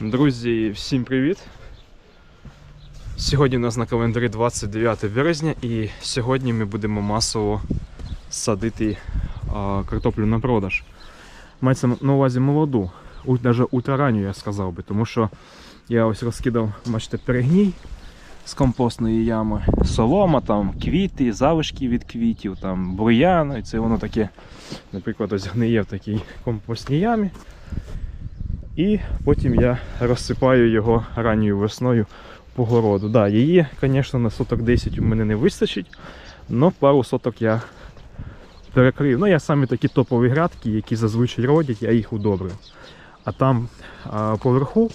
Друзі, всім привіт! Сьогодні у нас на календарі 29 березня і сьогодні ми будемо масово садити а, картоплю на продаж. Мається на увазі молоду, навіть ультраранню я сказав би, тому що я ось розкидав, бачите, перегній з компостної ями, солома, там квіти, залишки від квітів, там бур'ян, і це воно таке, наприклад, ось гниє в такій компостній ямі. І потім я розсипаю його ранньою весною по городу. Да, її, звісно, на соток 10 у мене не вистачить, але пару соток я перекрив. Ну, я саме такі топові грядки, які зазвичай родять, я їх удобрив. А там а, поверху,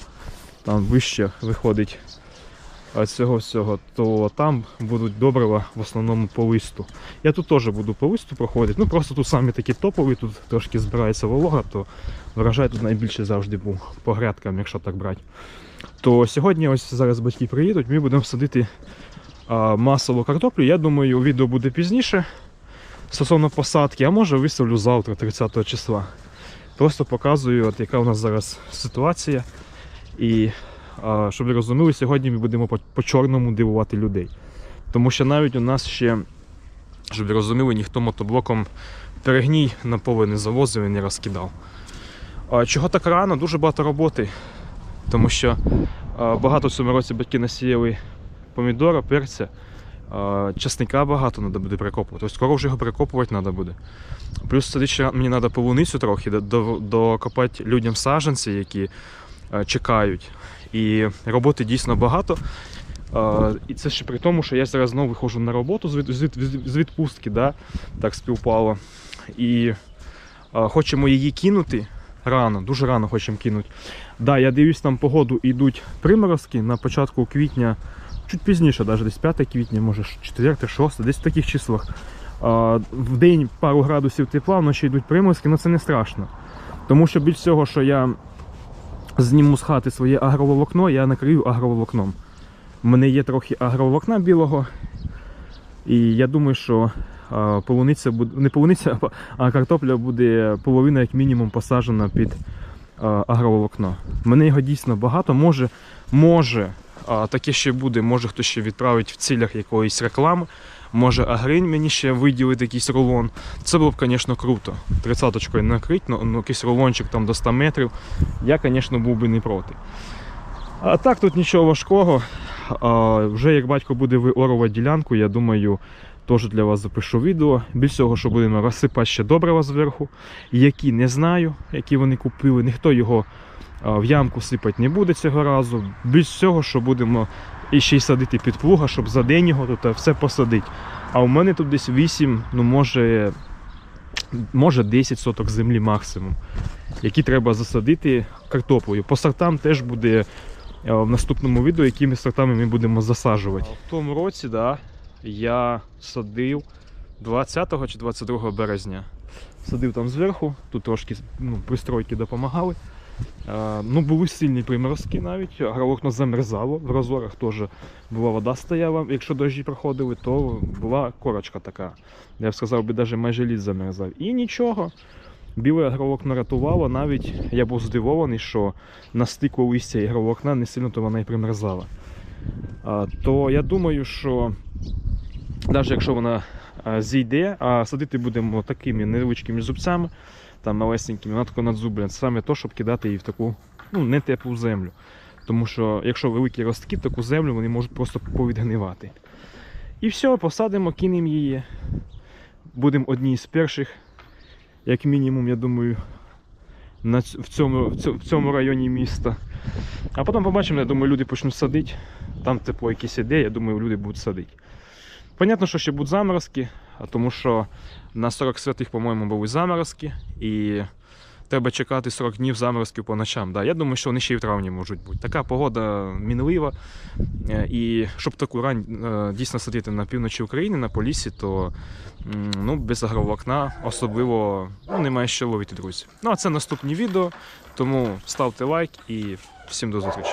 там вище виходить цього всього, то там будуть добрива в основному по листу. Я тут теж буду по листу проходити. Ну просто тут самі такі топові, тут трошки збирається волога, то врожай тут найбільше завжди був по грядкам, якщо так брати. То сьогодні ось зараз батьки приїдуть, ми будемо садити а, масово картоплю. Я думаю, відео буде пізніше стосовно посадки, а може виставлю завтра, 30 числа. Просто показую, от яка у нас зараз ситуація. І щоб ви розуміли, сьогодні ми будемо по, по чорному дивувати людей. Тому що навіть у нас ще, щоб ви розуміли, ніхто мотоблоком перегній на поле не завозив і не розкидав. Чого так рано? Дуже багато роботи. Тому що багато в цьому році батьки насіяли помідора, перця, часника багато треба буде перекопувати. Тобто скоро вже його перекопувати треба буде. Плюс сюди ще мені треба полуницю трохи до- до- докопати людям саджанці, які чекають. І роботи дійсно багато. А, і це ще при тому, що я зараз знову виходжу на роботу з, від, з, від- з відпустки, да? так співпало. І а, хочемо її кинути рано, дуже рано хочемо кинути. Да, я дивлюсь, там погоду йдуть приморозки на початку квітня, чуть пізніше, навіть десь 5 квітня, може 4, 6, десь в таких числах. А, в день пару градусів тепла, вночі йдуть приморозки, але це не страшно. Тому що більш всього, що я зніму з хати своє агроволокно, я накрию агроволокном. У мене є трохи агроволокна білого. І я думаю, що полуниця буде не полуниця, а, картопля буде половина, як мінімум, посаджена під агроволокно. Мене його дійсно багато. Може, може, таке ще буде, може хтось ще відправить в цілях якоїсь реклами. Може, Агринь мені ще виділить якийсь рулон. Це було б, звісно, круто. Тридцяточкою накрити, ну, ну, якийсь рулончик там до 100 метрів. Я, звісно, був би не проти. А так тут нічого важкого. А, вже як батько буде виорувати ділянку, я думаю, теж для вас запишу відео. Більш всього, що будемо розсипати ще добрива зверху, які не знаю, які вони купили. Ніхто його в ямку сипати не буде цього разу. Більш всього, що будемо ще й садити під плуга, щоб за день його тут все посадити. А у мене тут десь 8, ну може, може 10 соток землі максимум, які треба засадити картоплею. По сортам теж буде е, в наступному відео, якими сортами ми будемо засаджувати. В тому році, да, я садив 20 чи 22 березня. Садив там зверху, тут трошки ну, пристройки допомагали. Е, ну, були сильні приморозки навіть, агроволокно замерзало, в розорах теж була вода стояла. Якщо дощі проходили, то була корочка така. Я б сказав навіть майже лід замерзав. І нічого. Біле агроволокно рятувало, навіть я був здивований, що на стику листя і не сильно то вона і примерзала. То я думаю, що навіть якщо вона зійде, а садити будемо такими невеличкими зубцями, там малесенькими, вона тако надзублена, це саме то, щоб кидати її в таку ну, не теплу землю. Тому що якщо великі ростки, таку землю вони можуть просто повідгнивати. І все, посадимо, кинемо її. Будемо одні з перших, як мінімум, я думаю, на в, цьому, в цьому- районі міста. А потім побачимо, я думаю, люди почнуть садити. Там тепло якесь іде, я думаю, люди будуть садити. Понятно, що ще будуть заморозки, тому що на 40 святих, по-моєму, були заморозки, і треба чекати 40 днів заморозків по ночам. Да, я думаю, що вони ще й в травні можуть бути. Така погода мінлива. Е, І щоб таку рань е, дійсно садити на півночі України, на Полісі, то ну, без агроволокна особливо ну, немає що ловити, друзі. Ну а це наступні відео, тому ставте лайк і всім до зустрічі.